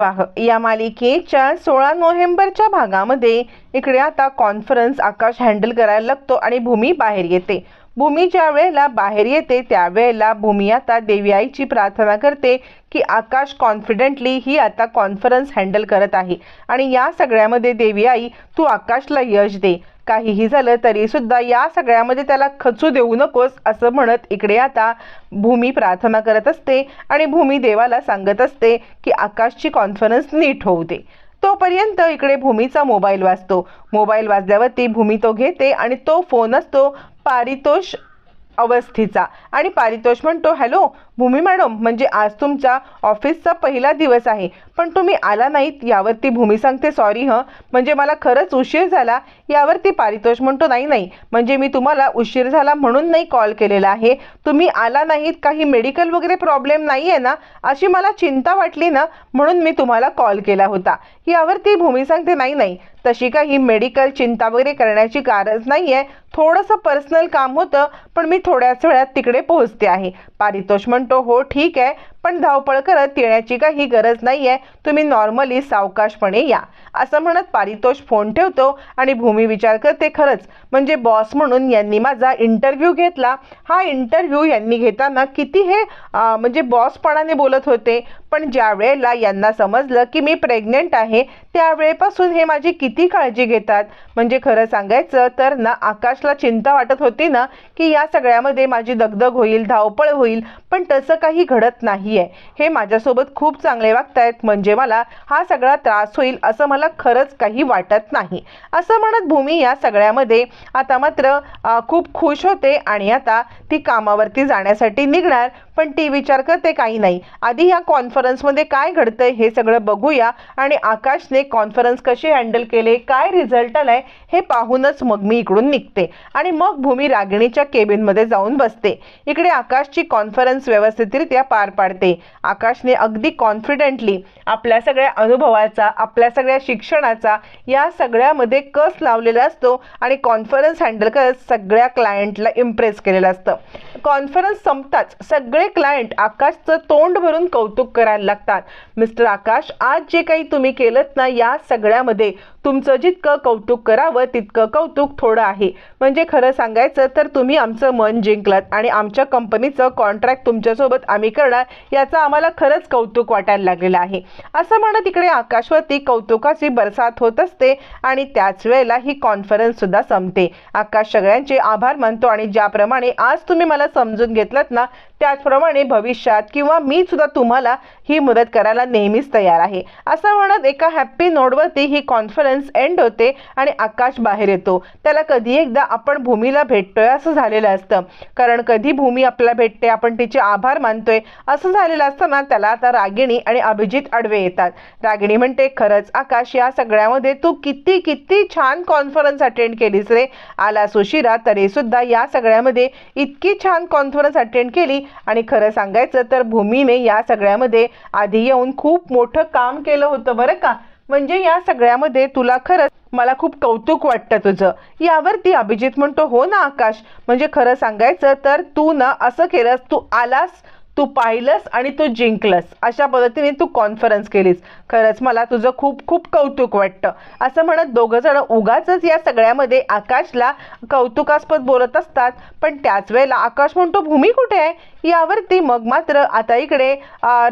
वाह. या मालिकेच्या सोळा नोव्हेंबरच्या भागामध्ये इकडे आता कॉन्फरन्स आकाश हँडल करायला लागतो आणि भूमी बाहेर येते. भूमी ज्या वेळेला बाहेर येते त्यावेळेला भूमी आता देवी आईची प्रार्थना करते की आकाश कॉन्फिडेंटली ही आता कॉन्फरन्स हँडल करत आहे. आणि या सगळ्यामध्ये देवी आई तू आकाशला यश दे. काहीही झालं तरी सुद्धा या सगळ्यामध्ये त्याला खचू देऊ नकोस असं म्हणत इकडे आता भूमी प्रार्थना करत असते आणि भूमी देवाला सांगत असते की आकाशची कॉन्फरन्स नीट होऊ दे. तोपर्यंत इकडे भूमीचा मोबाईल वाजतो. मोबाईल वाजल्यावरती भूमी तो घेते आणि तो फोन असतो पारितोष अवस्थेचा. आणि पारितोष म्हणतो हॅलो भूमी मॅडम म्हणजे आज तुमच्या ऑफिसचा पहिला दिवस आहे. पण तुम्ही आला नाहीत यावरती भूमी सांगते सॉरी हं. म्हणजे मला खरंच उशीर झाला यावरती पारितोष म्हणतो नाही नाही. म्हणजे मी तुम्हाला उशीर झाला म्हणून नाही कॉल केलेला आहे. तुम्ही आला नाहीत काही मेडिकल वगैरे प्रॉब्लेम नाही आहे ना? अशी मला चिंता वाटली ना? म्हणून मी तुम्हाला कॉल केला होता. यावरती भूमी सांगते नाही नाही. तशी काही मेडिकल चिंता वगैरे करण्याची गरज नाही आहे थोडंसं पर्सनल काम होतं पण मी थोड्याच वेळात तिकडे पोहोचते आहे. पारितोष म्हणतो हो ठीक आहे पण धावपळ करत येण्याची काही गरज नाही आहे तुम्ही नॉर्मली सावकाशपणे या. असं म्हणत पारितोष फोन ठेवतो आणि भूमी विचार करते खरंच म्हणजे बॉस म्हणून यांनी माझा इंटरव्ह्यू घेतला. हा इंटरव्ह्यू यांनी घेताना किती हे म्हणजे बॉसपणाने बोलत होते. पण ज्या वेळेला यांना समजलं की मी प्रेग्नेंट आहे त्यावेळेपासून हे माझी किती काळजी घेतात? म्हणजे खरं सांगायचं तर ना आकाशला चिंता वाटत होती ना की या सगळ्यामध्ये माझी दगदग होईल धावपळ होईल. पण तसं काही घडत नाही आहे हे माझ्यासोबत खूप चांगले वागतायत म्हणजे मला हा सगळा त्रास होईल असं मला खरंच काही वाटत नाही. असं म्हणत भूमी या सगळ्यामध्ये आता मात्र खूप खुश होते आणि आता ती कामावरती जाण्यासाठी निघणार पण ती विचार करते काही नाही. आधी ह्या कॉन्फरन्समध्ये काय घडतंय हे सगळं बघूया आणि आकाशने कॉन्फरन्स कसे हँडल केले काय रिझल्ट आलाय हे पाहूनच मग मी इकडून निघते आणि मग भूमी रागिणीच्या केबिनमध्ये जाऊन बसते. इकडे आकाशची कॉन्फरन्स व्यवस्थितरित्या पार पाडते. आकाशने अगदी कॉन्फिडेंटली आपल्या सगळ्या अनुभवाचा आपल्या सगळ्या शिक्षणाचा या सगळ्यामध्ये कस लावलेला असतो आणि कॉन्फरन्स हँडल करत सगळ्या क्लायंटला इम्प्रेस केलेलं असतं. कॉन्फरन्स संपताच सगळे क्लायंट आकाशचं तोंड भरून कौतुक करायला लागतात. मिस्टर आकाश आज जे काही तुम्ही केलं ना या सगळ्यामध्ये तुमचं जितकं कौतुक करावं तितकं कौतुक थोडं आहे. म्हणजे खरं सांगायचं तर तुम्ही आमचं मन जिंकलात आणि आमच्या कंपनीचं कॉन्ट्रॅक्ट तुमच्यासोबत आम्ही करणार याचं आम्हाला खरंच कौतुक वाटायला लागलेलं आहे. असं म्हणत इकडे आकाशवरती कौतुकाची बरसात होत असते आणि त्याच वेळेला ही कॉन्फरन्स सुद्धा संपते. आकाश सगळ्यांचे आभार मानतो आणि ज्याप्रमाणे आज तुम्ही मला समजून घेतलात ना त्याचप्रमाणे भविष्यात किंवा मी सुद्धा तुम्हाला ही मदत करायला नेहमीच तयार आहे. असं म्हणत एका हॅप्पी नोटवरती ही कॉन्फरन्स एंड होते आणि आकाश बाहेर येतो. त्याला कधी एकदा आपण भूमीला भेटतोय असं झालेलं असतं. कारण कधी भूमी आपल्याला भेटते आपण तिचे आभार मानतोय असं झालेलं असताना त्याला आता रागिणी आणि अभिजित अडवे येतात. रागिणी म्हणते खरंच आकाश या सगळ्यामध्ये तू किती किती छान कॉन्फरन्स अटेंड केलीस रे. आला सुशिरा तरी सुद्धा या सगळ्यामध्ये इतकी छान कॉन्फरन्स अटेंड केली आणि खरं सांगायचं तर भूमीने या सगळ्यामध्ये आधी येऊन खूप मोठं काम केलं होतं बरं का? म्हणजे या सगळ्यामध्ये तुला खरंच मला खूप कौतुक वाटतं तुझं. यावरती अभिजित म्हणतो हो ना आकाश म्हणजे खरं सांगायचं तर तू ना असं केलंस तू आलास तू पाहिलंस आणि तू जिंकलंस. अशा पद्धतीने तू कॉन्फरन्स केलीस. खरंच मला तुझं खूप खूप कौतुक वाटतं. असं म्हणत दोघं जण उगाच या सगळ्यामध्ये आकाशला कौतुकास्पद बोलत असतात. पण त्याच वेळेला आकाश म्हणतो भूमी कुठे आहे? यावरती मग मात्र आता इकडे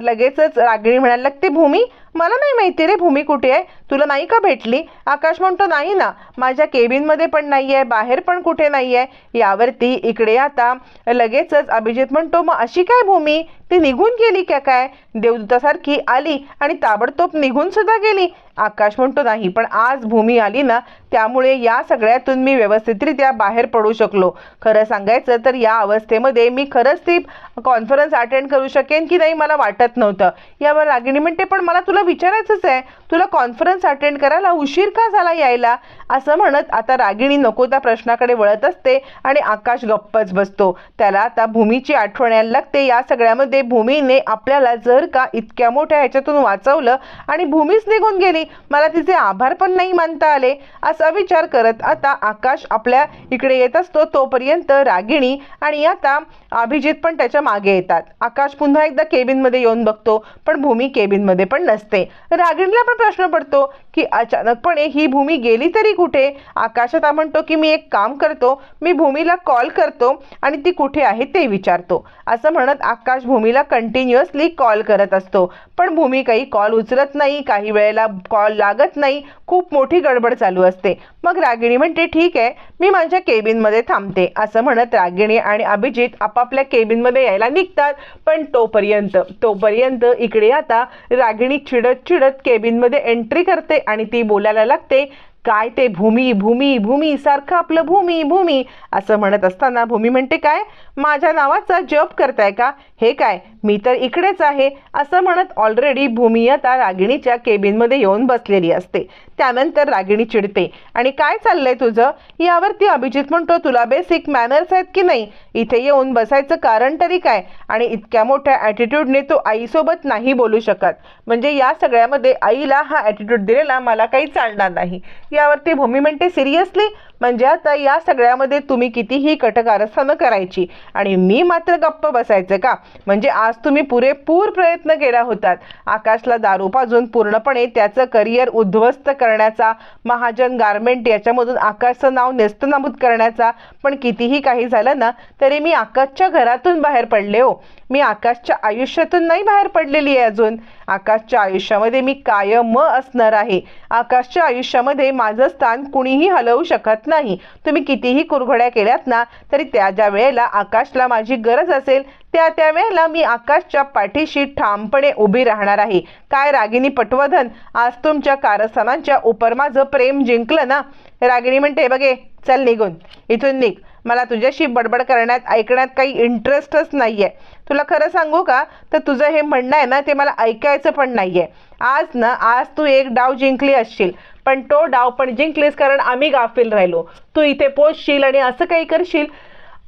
लगेचच रागिणी म्हणायला लागते भूमी मला नाही माहिती रे भूमी कुठे आहे. तुला नाही का भेटली? आकाश म्हणतो नाही ना माझ्या केबिनमध्ये पण नाही आहे बाहेर पण कुठे नाही आहे. यावरती इकडे आता लगेचच अभिजित म्हणतो मग अशी काय भूमी? ती निघून गेली का काय? देवदूतासारखी आली आणि ताबडतोब निघून सुद्धा गेली. आकाश म्हणतो नाही पण आज भूमी आली ना त्यामुळे या सगळ्यातून मी व्यवस्थितरित्या बाहेर पडू शकलो. खरं सांगायचं तर या अवस्थेमध्ये मी खरंच ती कॉन्फरन्स अटेंड करू शकेन की नाही मला वाटत नव्हतं. यावर रागिणी म्हणते पण मला तुला विचारायचंच आहे. तुला कॉन्फरन्स अटेंड करायला उशीर का झाला यायला? असं म्हणत आता रागिणी नको त्या प्रश्नाकडे वळत असते आणि आकाश गप्पच बसतो. त्याला आता भूमीची आठवण यायला लागते. या सगळ्यामध्ये ते भूमीने आपल्याला जर का इतक्या मोठ्या ह्याच्यातून वाचवलं आणि भूमीच निघून गेली मला तिचे आभार पण नाही मानता आले असा विचार करत आता आकाश आपल्या इकडे येत असतो तोपर्यंत रागिणी आणि आता अभिजित पण त्याच्यामागे येतात. आकाश पुन्हा एकदा केबिनमध्ये येऊन बघतो पण भूमी केबिनमध्ये पण नसते. रागिणीला पण प्रश्न पडतो की अचानकपणे ही भूमी गेली तरी कुठे? आकाशात म्हणतो की मी एक काम करतो मी भूमीला कॉल करतो आणि ती कुठे आहे ते विचारतो. असं म्हणत आकाश भूमीला कंटिन्युअसली कॉल करत असतो. पण भूमी काही कॉल उचलत नाही काही वेळेला कॉल लागत नाही खूप मोठी गडबड चालू असते. मग रागिणी म्हणते ठीक आहे मी माझ्या केबिनमध्ये थांबते. असं म्हणत रागिणी आणि अभिजित आपापल्या केबिनमध्ये यायला निघतात. पण तोपर्यंत तोपर्यंत इकडे आता रागिणी चिडत चिडत केबिनमध्ये एंट्री करते आणि ती बोलायला लागते. काय ते भूमी भूमी भूमी सारखं आपलं भूमी भूमी असं म्हणत असताना भूमी म्हणते काय? माझ्या नावाचा जप करताय का? हे काय? मी तर इकडेच आहे असं म्हणत ऑलरेडी भूमी आता रागिणीच्या केबिनमध्ये येऊन बसलेली असते. त्यानंतर रागिणी चिडते. आणि काय चाललंय तुझं? यावरती अभिजित म्हणतो तुला बेसिक मॅनर्स आहेत की नाही? इथे येऊन बसायचं कारण तरी काय? आणि इतक्या मोठ्या ॲटिट्यूडने तो आईसोबत नाही बोलू शकत. म्हणजे या सगळ्यामध्ये आईला हा ॲटिट्यूड दिलेला मला काही चालणार नाही. यावरती भूमी म्हणते सिरियसली म्हणजे आता या सगळ्यामध्ये तुम्ही कितीही कटकारस्थानं करायची आणि मी मात्र गप्प बसायचं का? म्हणजे आज तुम्ही पुरेपूर प्रयत्न केला होतात. आकाशला दारू पाजून पूर्णपणे त्याचं करिअर उद्ध्वस्त करण्याचा महाजन गारमेंट याच्यामधून आकाशचं नाव नेस्तनाबूत करण्याचा. पण कितीही काही झालं ना तरी मी आकाशच्या घरातून बाहेर पडले हो. मी आकाशच्या आयुष्यातून नाही बाहेर पडलेली आहे अजून. आकाशच्या आयुष्यामध्ये मी कायम असणार आहे. आकाशच्या आयुष्यामध्ये माझं स्थान कुणीही हलवू शकत नाही. तुम्ही कितीही कुरघड्या केल्यात ना तरी त्या ज्या वेळेला आकाशला माझी गरज असेल त्या त्या वेळेला मी आकाशच्या पाठीशी ठामपणे उभी राहणार आहे. काय रागिनी पटवर्धन आज तुमच्या कारस्थानांच्या उपर माझं प्रेम जिंकलं ना? रागिणी म्हणते बघे चल निघून. इथून निघ. मला तुझ्याशी बडबड करण्यात ऐकण्यात काही इंटरेस्टच नाही आहे तुला खरं सांगू का? तर तुझं हे म्हणणं आहे ना ते मला ऐकायचं पण नाही आहे आज ना आज तू एक डाव जिंकली असशील पण तो डाव पण जिंकलीस कारण आम्ही गाफील राहिलो. तू इथे पोचशील आणि असं काही करशील?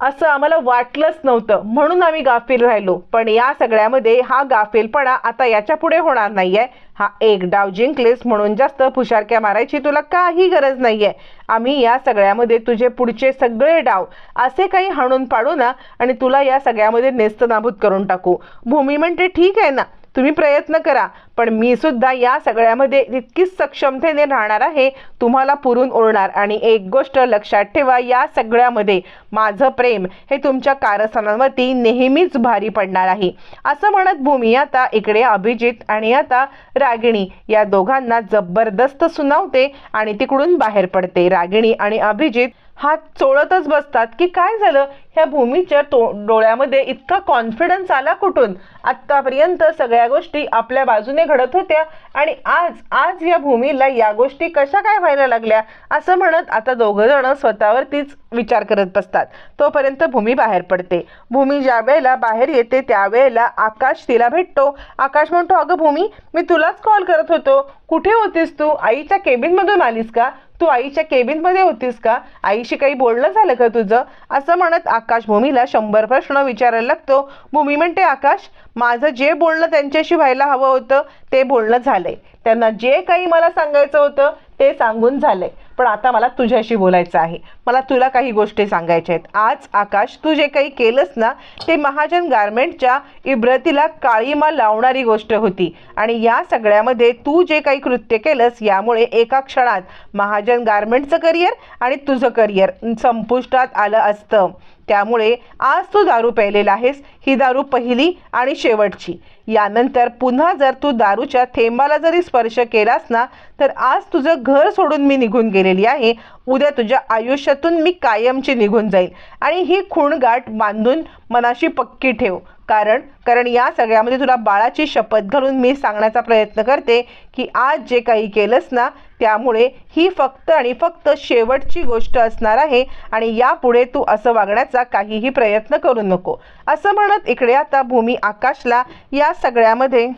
असं आम्हाला वाटलंच नव्हतं. म्हणून आम्ही गाफील राहिलो. पण या सगळ्यामध्ये हा गाफीलपणा आता याच्यापुढे होणार नाहीये. हा एक डाव जिंकलेस म्हणून जास्त फुशारक्या मारायची तुला काही गरज नाहीये. आम्ही या सगळ्यामध्ये तुझे पुढचे सगळे डाव असे काही हाणून पाडू ना आणि तुला या सगळ्यामध्ये नेस्तनाभूत करून टाकू. भूमी म्हणते ठीक आहे ना. तुम्ही प्रयत्न करा. पण मी सुद्धा या सगळ्यामध्ये तितकीच सक्षमतेने राहणार आहे तुम्हाला पुरून ओढणार. आणि एक गोष्ट लक्षात ठेवा या सगळ्यामध्ये माझं प्रेम हे तुमच्या कारस्थानांवरती नेहमीच भारी पडणार आहे. असं म्हणत भूमी आता इकडे अभिजित आणि आता रागिणी या दोघांना जबरदस्त सुनावते आणि तिकडून बाहेर पडते. रागिणी आणि अभिजित हात चोळतच बसतात की काय झालं? ह्या भूमीच्या तो डोळ्यामध्ये इतका कॉन्फिडन्स आला कुठून? आत्तापर्यंत सगळ्या गोष्टी आपल्या बाजूने घडत होत्या आणि आज आज या भूमीला या गोष्टी कशा काय व्हायला लागल्या असं म्हणत आता दोघं जण स्वतःवरतीच विचार करत बसतात. तोपर्यंत भूमी बाहेर पडते. भूमी ज्या वेळेला बाहेर येते त्यावेळेला आकाश तिला भेटतो. आकाश म्हणतो अगं भूमी मी तुलाच कॉल करत होतो. कुठे होतीस तू? आईच्या केबिनमधून आलीस का? तू आईच्या केबिनमध्ये होतीस का? आईशी काही बोलणं झालं का तुझं? असं म्हणत आकाश भूमीला शंभर प्रश्न विचारायला लागतो. भूमी म्हणते आकाश माझं जे बोलणं त्यांच्याशी व्हायला हवं होतं ते बोलणं झालंय. त्यांना जे काही मला सांगायचं होतं ते सांगून झालंय. पण आता मला तुझ्याशी बोलायचं आहे. मला तुला काही गोष्टी सांगायच्या आहेत. आज आकाश तू जे काही केलंस ना ते महाजन गारमेंटच्या इब्रतीला काळीमा लावणारी गोष्ट होती. आणि या सगळ्यामध्ये तू जे काही कृत्य केलंस यामुळे एका क्षणात महाजन गारमेंटचं करिअर आणि तुझं करिअर संपुष्टात आलं असतं. त्यामुळे आज तू दारू प्यायलेला आहेस ही दारू पहिली आणि शेवटची. यानंतर पुन्हा जर तू दारूच्या थेंबाला जरी स्पर्श केलास ना तर आज तुझं घर सोडून मी निघून गेलेली आहे. उद्या तुझ्या आयुष्यातून मी कायमची निघून जाईल. आणि ही खूणगाठ बांधून मनाशी पक्की ठेव. कारण कारण या सगळ्यामध्ये तुला बाळाची शपथ घालून मी सांगण्याचा प्रयत्न करते की आज जे काही केलंस ना त्यामुळे ही फक्त आणि फक्त शेवटची गोष्ट असणार आहे आणि यापुढे तू असं वागण्याचा काहीही प्रयत्न करू नको. असं म्हणत इकडे आता भूमी आकाशला या सगळ्यामध्ये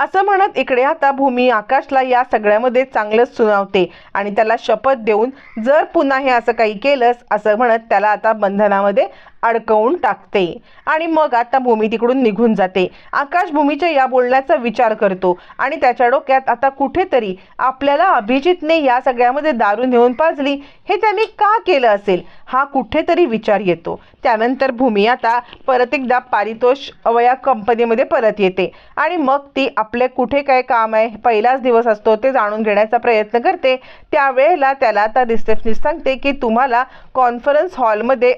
असं म्हणत इकडे आता भूमी आकाशला या सगळ्यामध्ये चांगलंच सुनावते आणि त्याला शपथ देऊन जर पुन्हा हे असं काही केलंस असं म्हणत त्याला आता बंधनामध्ये अडकवून टाकते. आणि मग आता भूमी तिकडून निघून जाते. आकाश भूमीच्या या बोलण्याचा विचार करतो. आणि त्याच्या डोक्यात आता कुठेतरी आपल्याला अभिजितने या सगळ्यामध्ये दारू नेऊन पाजली. हे त्यांनी का केलं असेल? हा कुठेतरी विचार येतो. त्यानंतर भूमी आता परत एकदा पारितोष अवया कंपनीमध्ये परत येते. आणि मग ती आपले कुठे काय काम आहे पहिलाच दिवस असतो ते जाणून घेण्याचा प्रयत्न करते. त्यावेळेला त्याला आता रिसेप्शनिस्ट सांगते की तुम्हाला कॉन्फरन्स हॉलमध्ये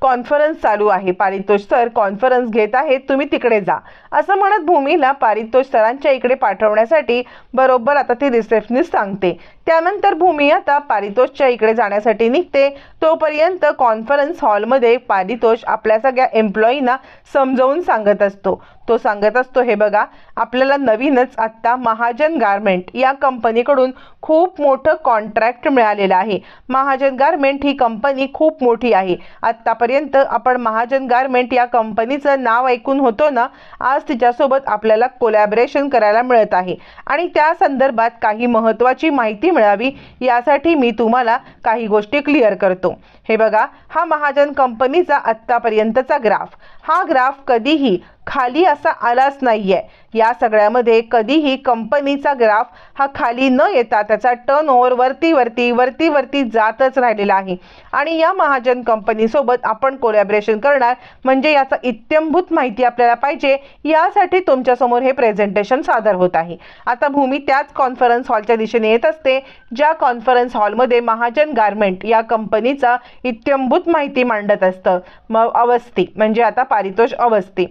कॉन्फरन्स चालू आहे. पारितोष सर कॉन्फरन्स घेत आहेत. तुम्ही तिकडे जा. असं म्हणत भूमीला पारितोष सरांच्या इकडे पाठवण्यासाठी बरोबर आता ती रिसेप्शनिस्ट सांगते. त्यानंतर भूमी आता पारितोषच्या इकडे जाण्यासाठी निघते. तोपर्यंत कॉन्फरन्स हॉलमध्ये पारितोष आपल्या सगळ्या एम्प्लॉईना समजावून सांगत असतो. तो सांगत असतो हे बघा आपल्याला नवीनच आत्ता महाजन गारमेंट या कंपनीकडून खूप मोठं कॉन्ट्रॅक्ट मिळालेलं आहे. महाजन गारमेंट ही कंपनी खूप मोठी आहे. आत्तापर्यंत आपण महाजन गारमेंट या कंपनीचं नाव ऐकून होतो ना आज तिच्यासोबत आपल्याला कोलॅबरेशन करायला मिळत आहे. आणि त्या संदर्भात काही महत्त्वाची माहिती मिळावी यासाठी मी तुम्हाला काही गोष्टी क्लिअर करतो. हे बघा हा महाजन कंपनीचा आत्तापर्यंतचा ग्राफ हा ग्राफ कधीही खाली असा आलाच नाही आहे या सगळ्यामध्ये कधीही कंपनीचा ग्राफ हा खाली न येता त्याचा टर्न ओव्हर वरती वरती वरती वरती जातच राहिलेला आहे. आणि या महाजन कंपनीसोबत आपण कोलॅबरेशन करणार. म्हणजे याचा इत्यंभूत माहिती आपल्याला पाहिजे. यासाठी तुमच्यासमोर हे प्रेझेंटेशन सादर होत आहे. आता भूमी त्याच कॉन्फरन्स हॉलच्या दिशेने येत असते. ज्या कॉन्फरन्स हॉलमध्ये महाजन गारमेंट या कंपनीचा इत्यंभूत माहिती मांडत असतं. मग अवस्थी म्हणजे आता पारितोष अवस्थी.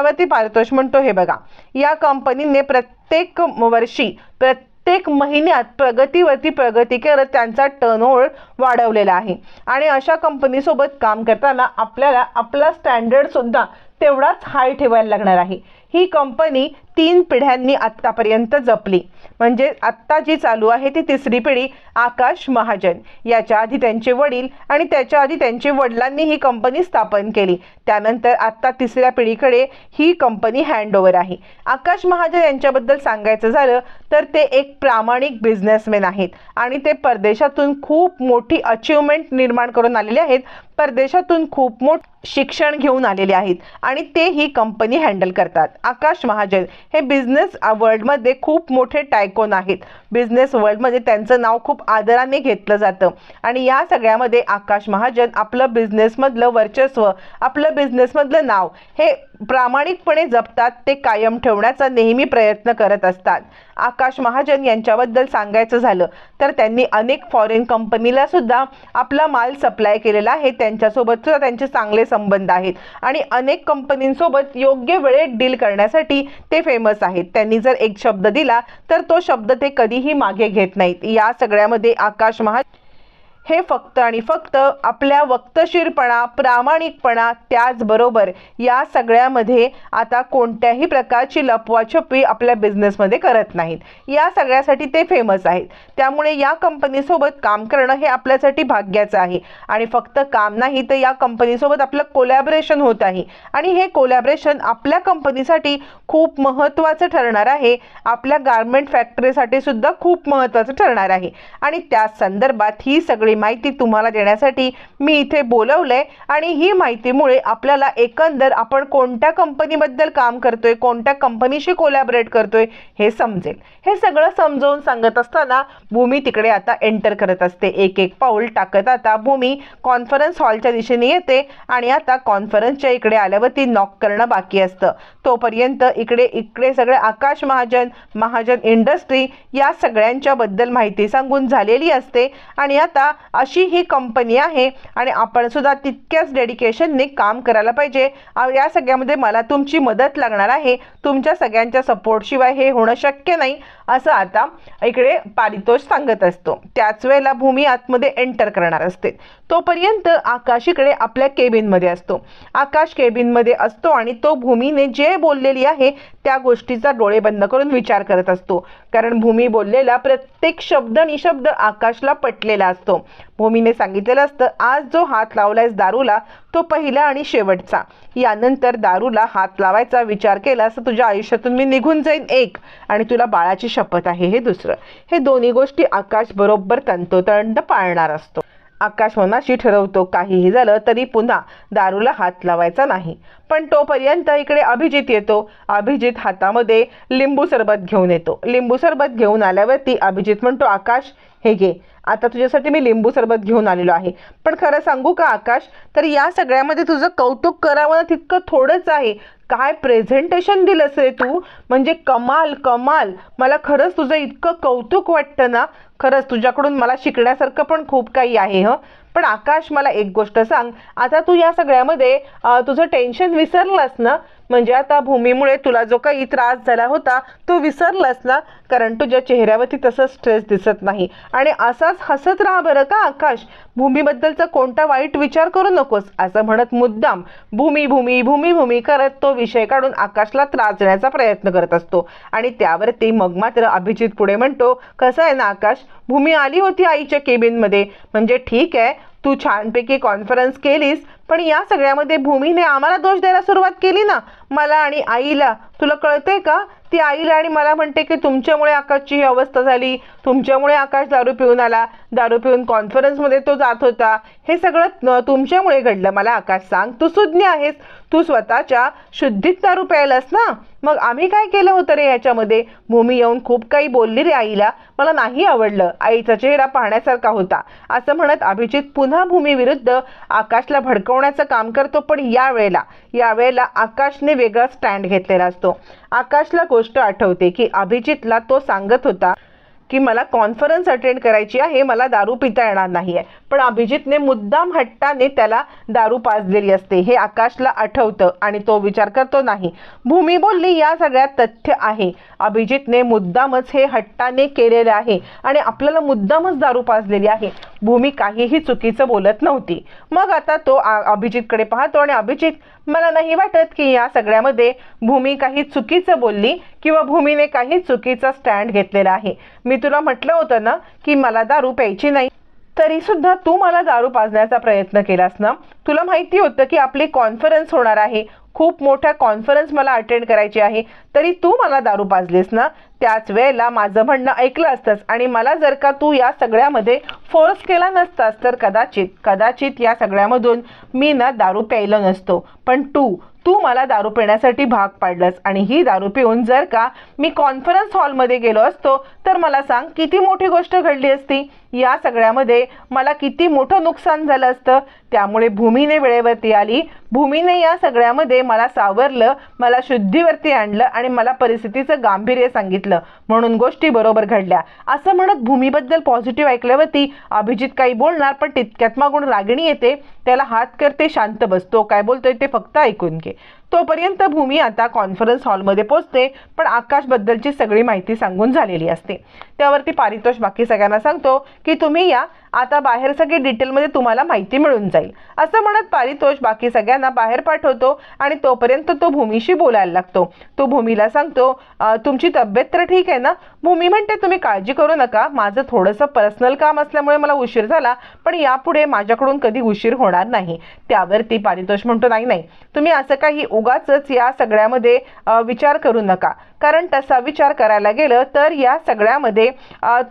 त्यावरती पारितोष म्हणतो हे बघा. या कंपनीने प्रत्येक वर्षी प्रत्येक महिन्यात प्रगतीवरती प्रगती करत त्यांचा टर्नओव्हर वाढवलेला आहे. आणि अशा कंपनीसोबत काम करताना आपल्याला आपला स्टँडर्ड सुद्धा तेवढाच हाय ठेवायला लागणार आहे. ही कंपनी तीन पिढ्यांनी आत्तापर्यंत जपली. म्हणजे आत्ता जी चालू आहे ती तिसरी पिढी आकाश महाजन. याच्या आधी त्यांचे वडील आणि त्याच्या आधी त्यांचे वडिलांनी ही कंपनी स्थापन केली. त्यानंतर आत्ता तिसऱ्या पिढीकडे ही कंपनी हँडओव्हर आहे. आकाश महाजन यांच्याबद्दल सांगायचं झालं तर ते एक प्रामाणिक बिझनेसमॅन आहेत. आणि ते परदेशातून खूप मोठी अचिव्हमेंट निर्माण करून आलेले आहेत. परदेशातून खूप मोठ शिक्षण घेऊन आलेले आहेत. आणि ते ही कंपनी हँडल करतात. आकाश महाजन हे बिझनेस वर्ल्डमध्ये खूप मोठे टायकोन आहेत. बिझनेस वर्ल्डमध्ये त्यांचं नाव खूप आदराने घेतलं जातं. आणि या सगळ्यामध्ये आकाश महाजन आपलं बिझनेसमधलं वर्चस्व आपलं बिझनेसमधलं नाव हे प्रामाणिकपणे जपतात ते कायम ठेवण्याचा नेहमी प्रयत्न करत असतात. आकाश महाजन यांच्याबद्दल सांगायचं झालं तर त्यांनी अनेक फॉरेन कंपनीला सुद्धा आपला माल सप्लाय केलेला आहे. त्यांच्यासोबत सुद्धा त्यांचे चांगले संबंध आहेत. आणि अनेक कंपनींसोबत योग्य वेळेत डील करण्यासाठी ते फेमस आहेत. त्यांनी जर एक शब्द दिला तर तो शब्द ते कधीही मागे घेत नाहीत. या सगळ्यामध्ये आकाश महाजन हे फक्त आणि फक्त आपल्या वक्तशीरपणा प्रामाणिकपणा त्याचबरोबर या सगळ्यामध्ये आता कोणत्याही प्रकारची लपवाछपी आपल्या बिझनेसमध्ये करत नाहीत. या सगळ्यासाठी ते फेमस आहेत. त्यामुळे या कंपनीसोबत काम करणं हे आपल्यासाठी भाग्याचं आहे. आणि फक्त काम नाही तर या कंपनीसोबत आपलं कोलॅबरेशन होत आहे. आणि हे कोलॅबरेशन आपल्या कंपनीसाठी खूप महत्त्वाचं ठरणार आहे. आपल्या गारमेंट फॅक्टरीसाठी सुद्धा खूप महत्त्वाचं ठरणार आहे. आणि त्या संदर्भात ही सगळी माहिती तुम्हाला देण्यासाठी मी इथे बोलवलं आहे आणि ही माहितीमुळे आपल्याला एकंदर आपण कोणत्या कंपनीबद्दल काम करतोय कोणत्या कंपनीशी कोलॅबरेट करतोय हे समजेल. हे सगळं समजावून सांगत असताना भूमी तिकडे आता एंटर करत असते. एक एक पाऊल टाकत आता भूमी कॉन्फरन्स हॉलच्या दिशेने येते आणि आता कॉन्फरन्सच्या इकडे आल्यावर ती नॉक करणं बाकी असतं. तोपर्यंत इकडे इकडे सगळे आकाश महाजन महाजन इंडस्ट्री या सगळ्यांच्या बद्दल माहिती सांगून झालेली असते आणि आता अशी ही कंपनी आहे आणि आपण सुद्धा तितक्याच डेडिकेशनने काम करायला पाहिजे. या सगळ्यामध्ये मला तुमची मदत लागणार आहे. तुमच्या सगळ्यांच्या सपोर्टशिवाय हे होणं शक्य नाही असं आता इकडे पारितोष सांगत असतो. त्याच वेळेला भूमी आतमध्ये एंटर करणार असते. तोपर्यंत आकाश इकडे आपल्या केबिनमध्ये असतो. आकाश केबिनमध्ये असतो आणि तो भूमीने जे बोललेली आहे त्या गोष्टीचा डोळे बंद करून विचार करत असतो. कारण भूमी बोललेला प्रत्येक शब्द निशब्द आकाशला पटलेला असतो. भूमीने सांगितलेलं असतं आज जो हात लावलायस दारूला तो पहिला आणि शेवटचा. यानंतर दारूला हात लावायचा विचार केला तर तुझ्या आयुष्यातून मी निघून जाईन एक आणि तुला बाळाची शपथ आहे हे दुसरं. हे दोन्ही गोष्टी आकाश बरोबर तंतोतंत पाळणार असतो. आकाश मनाशी ठरवतो काहीही झालं तरी पुन्हा दारूला हात लावायचा नाही. पण तोपर्यंत इकडे अभिजित येतो. अभिजित हातामध्ये लिंबू सरबत घेऊन येतो. लिंबू सरबत घेऊन आल्यावरती अभिजित म्हणतो आकाश हे घे. आता तुझ्यासाठी मी लिंबू सरबत घेऊन आलेलो आहे. पण खरं सांगू का आकाश? तर या सगळ्यामध्ये तुझं कौतुक करावं ना तितकं थोडंच आहे. काय प्रेझेंटेशन दिलंस रे तू? म्हणजे कमाल कमाल. मला खरंच तुझं इतकं कौतुक वाटतं ना. खरंच तुझ्याकडून मला शिकण्यासारखं पण खूप काही आहे हं. पण आकाश मला एक गोष्ट सांग. आता तू या सगळ्यामध्ये तुझं टेन्शन विसरलास ना? म्हणजे आता भूमीमुळे तुला जो काही त्रास झाला होता तो विसरलास ना? कारण तुझ्या चेहऱ्यावरती तसं स्ट्रेस दिसत नाही. आणि असाच हसत राहा बरं का आकाश? भूमीबद्दलचा कोणता वाईट विचार करू नकोस असं म्हणत मुद्दाम भूमी भूमी भूमी भूमी करत तो विषय काढून आकाशला त्रास देण्याचा प्रयत्न करत असतो. आणि त्यावरती मग मात्र अभिजित पुढे म्हणतो कसं आहे ना आकाश? भूमी आली होती आईच्या केबिनमध्ये म्हणजे ठीक आहे तू छानपैकी कॉन्फरन्स केलीस पण या सगळ्यामध्ये भूमीने आम्हाला दोष द्यायला सुरुवात केली ना? मला आणि आईला. तुला कळतंय का? ती आईला आणि मला म्हणते की तुमच्यामुळे आकाशची ही अवस्था झाली. तुमच्यामुळे आकाश दारू पिऊन आला. दारू पिऊन कॉन्फरन्समध्ये तो जात होता. हे सगळं तुमच्यामुळे घडलं. मला आकाश सांग तू सुज्ञ आहेस. तू स्वतःच्या शुद्धीत दारू प्यायलास ना? मग आम्ही काय केलं होतं रे याच्यामध्ये? भूमी येऊन खूप काही बोलली रे आईला. मला नाही आवडलं. आईचा चेहरा पाहण्यासारखा होता. असं म्हणत अभिजित पुन्हा भूमीविरुद्ध आकाशला भडकवण्याचं काम करतो पण यावेळेला यावेळेला आकाशने वेगळा स्टँड घेतलेला असतो. आकाशला गोष्ट आठवते की अभिजितला तो सांगत होता की मला कॉन्फरन्स अटेंड करायची आहे मला दारू पिता येणार नाही आहे पण अभिजितने मुद्दाम हट्टाने त्याला दारू पाजलेली असते. हे आकाशला आठवतं आणि तो विचार करतो नाही. भूमी बोलली या सगळ्यात तथ्य आहे. अभिजितने मुद्दामच हे हट्टाने केलेले आहे आणि आपल्याला मुद्दामच दारू पाजलेली आहे. भूमी काहीही चुकीचं बोलत नव्हती. मग आता तो अभिजितकडे पाहतो आणि अभिजित मला नाही वाटत की या सगळ्यामध्ये भूमी काही चुकीचं बोलली किंवा भूमीने काही चुकीचा स्टँड घेतलेला आहे. मी तुला म्हटलं होतं ना की मला दारू प्यायची नाही? तरीसुद्धा तू मला दारू पाजण्याचा प्रयत्न केलास ना? तुला माहिती होतं की आपली कॉन्फरन्स होणार आहे. खूप मोठ्या कॉन्फरन्स मला अटेंड करायची आहे. तरी तू मला दारू पाजलीस ना? त्याच वेळेला माझं म्हणणं ऐकलं असतंस आणि मला जर का तू या सगळ्यामध्ये फोर्स केला नसतास तर कदाचित कदाचित या सगळ्यामधून मी ना दारू प्यायलं नसतो. पण तू तू मला दारू पिण्यासाठी भाग पाडलंस आणि ही दारू पिऊन जर का मी कॉन्फरन्स हॉलमध्ये गेलो असतो तर मला सांग किती मोठी गोष्ट घडली असती? या सगळ्यामध्ये मला किती मोठं नुकसान झालं असतं त्यामुळे भूमीने वेळेवरती आली. भूमीने या सगळ्यामध्ये मला सावरलं मला शुद्धीवरती आणलं आणि मला परिस्थितीचं गांभीर्य सांगितलं. म्हणून गोष्टी बरोबर घडल्या. असं म्हणत भूमीबद्दल पॉझिटिव्ह ऐकल्यावरती अभिजित काही बोलणार पण तितक्यात मागून रागिणी येते. त्याला हात करते शांत बसतो काय बोलतोय ते फक्त ऐकून घे. तोपर्यंत भूमी आता कॉन्फरन्स हॉलमध्ये पोचते पण आकाशबद्दलची सगळी माहिती सांगून झालेली असते. त्यावरती पारितोष बाकी सगळ्यांना सांगतो की तुम्ही या आता बाहेर सगळी डिटेलमध्ये तुम्हाला माहिती मिळून जाईल. असं म्हणत पारितोष बाकी सगळ्यांना बाहेर पाठवतो आणि तोपर्यंत तो भूमीशी बोलायला लागतो. तो भूमीला सांगतो तुमची तब्येत तर ठीक आहे ना? भूमी म्हणते तुम्ही काळजी करू नका. माझं थोडंसं पर्सनल काम असल्यामुळे मला उशीर झाला पण यापुढे माझ्याकडून कधी उशीर होणार नाही. त्यावरती पारितोष म्हणतो नाही नाही. तुम्ही असं काही उगाचच या सगळ्यामध्ये विचार करू नका. कारण तसा विचार करायला गेलं तर या सगळ्यामध्ये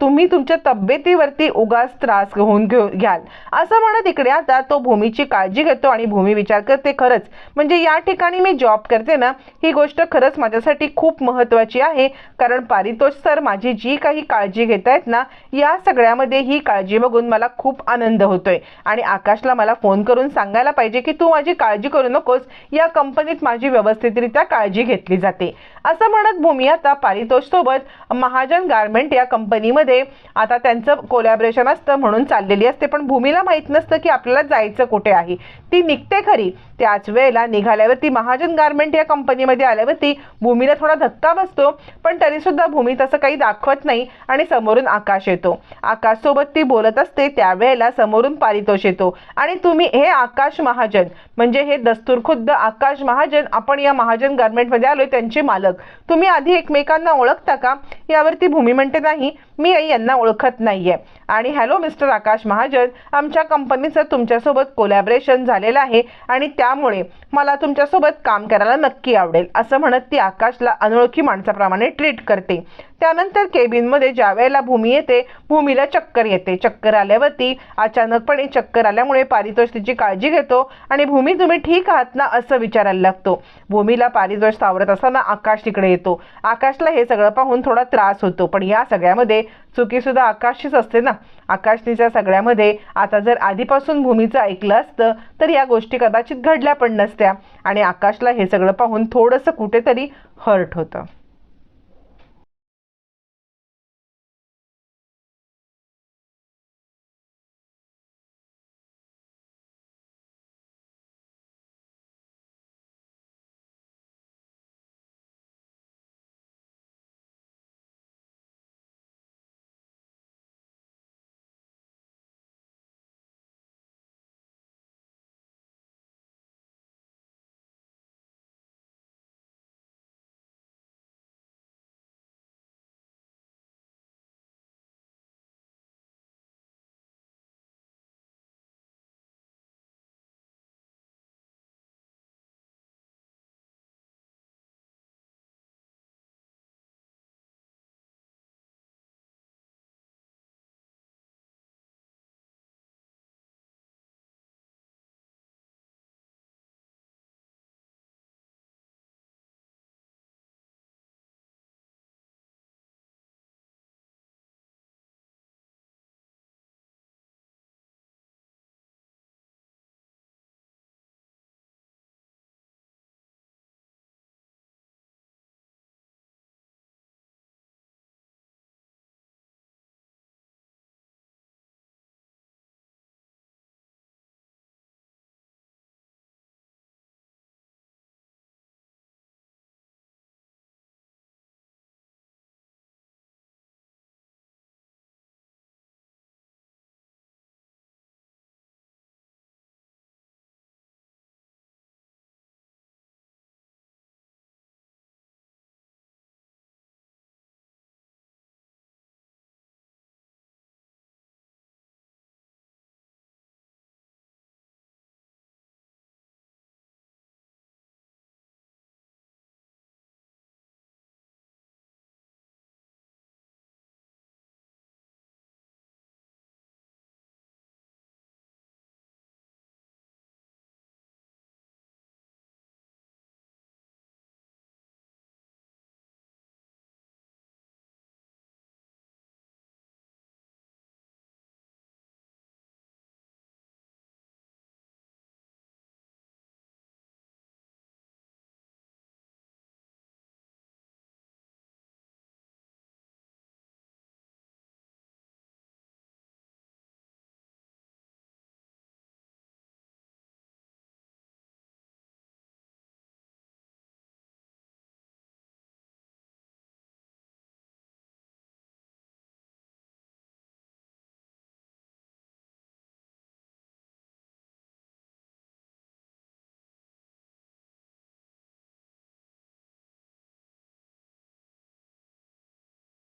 तुम्ही तुमच्या तब्येतीवरती उगाच त्रास होऊन घेऊ घ्याल. असं म्हणत इकडे आता तो भूमीची काळजी घेतो आणि भूमी विचार करते खरंच. म्हणजे या ठिकाणी मी जॉब करते ना ही गोष्ट खरंच माझ्यासाठी खूप महत्त्वाची आहे. कारण पारितोष सर माझी जी काही काळजी घेत आहेत ना या सगळ्यामध्ये ही काळजी बघून मला खूप आनंद होतोय. आणि आकाशला मला फोन करून सांगायला पाहिजे की तू माझी काळजी करू नकोस. या कंपनीत माझी व्यवस्थितरित्या काळजी घेतली जाते. असं म्हणत भूमी आता पारितोषसोबत महाजन गारमेंट या कंपनीमध्ये आता त्यांचं कोलॅबरेशन असतं म्हणून चाललेली असते. पण भूमीला माहीत नसतं की आपल्याला जायचं कुठे आहे. ती निघते खरी. त्याच वेळेला निघाल्यावरती महाजन गारमेंट या कंपनीमध्ये आल्यावरती भूमीला थोडा धक्का बसतो. पण तरीसुद्धा भूमी तसं काही दाखवत नाही आणि समोरून आकाश येतो. आकाशसोबत ती बोलत असते त्यावेळेला समोरून पारितोष येतो. आणि तुम्ही हे आकाश महाजन म्हणजे हे दस्तूर खुद्द आकाश महाजन आपण या महाजन गारमेंटमध्ये आलोय त्यांचे मालक. तुम्ही आधी एकमेकांना ओळखता का? यावरती भूमी म्हणते नाही मी यांना ओळखत नाहीये. आणि हॅलो मिस्टर आकाश महाजन आमच्या कंपनीचं तुमच्यासोबत कोलॅबरेशन झालेलं आहे आणि त्यामुळे मला तुमच्यासोबत काम करायला नक्की आवडेल असं म्हणत ती आकाशला अनोळखी माणसाप्रमाणे ट्रीट करते. त्यानंतर केबिनमध्ये ज्या वेळेला भूमी येते भूमीला चक्कर येते. चक्कर आल्यावरती अचानकपणे चक्कर आल्यामुळे पारितोष तिची काळजी घेतो आणि भूमी तुम्ही ठीक आहात ना असं विचारायला लागतो. भूमीला पारितोष सावरत असताना आकाश तिकडे येतो. आकाशला हे सगळं पाहून थोडा त्रास होतो पण या सगळ्यामध्ये चुकीसुद्धा आकाशचीच असते ना. आकाशनीच्या सगळ्यामध्ये आता जर आधीपासून भूमीचं ऐकलं असतं तर या गोष्टी कदाचित घडल्या पण नसत्या आणि आकाशला हे सगळं पाहून थोडंसं कुठेतरी हर्ट होतं.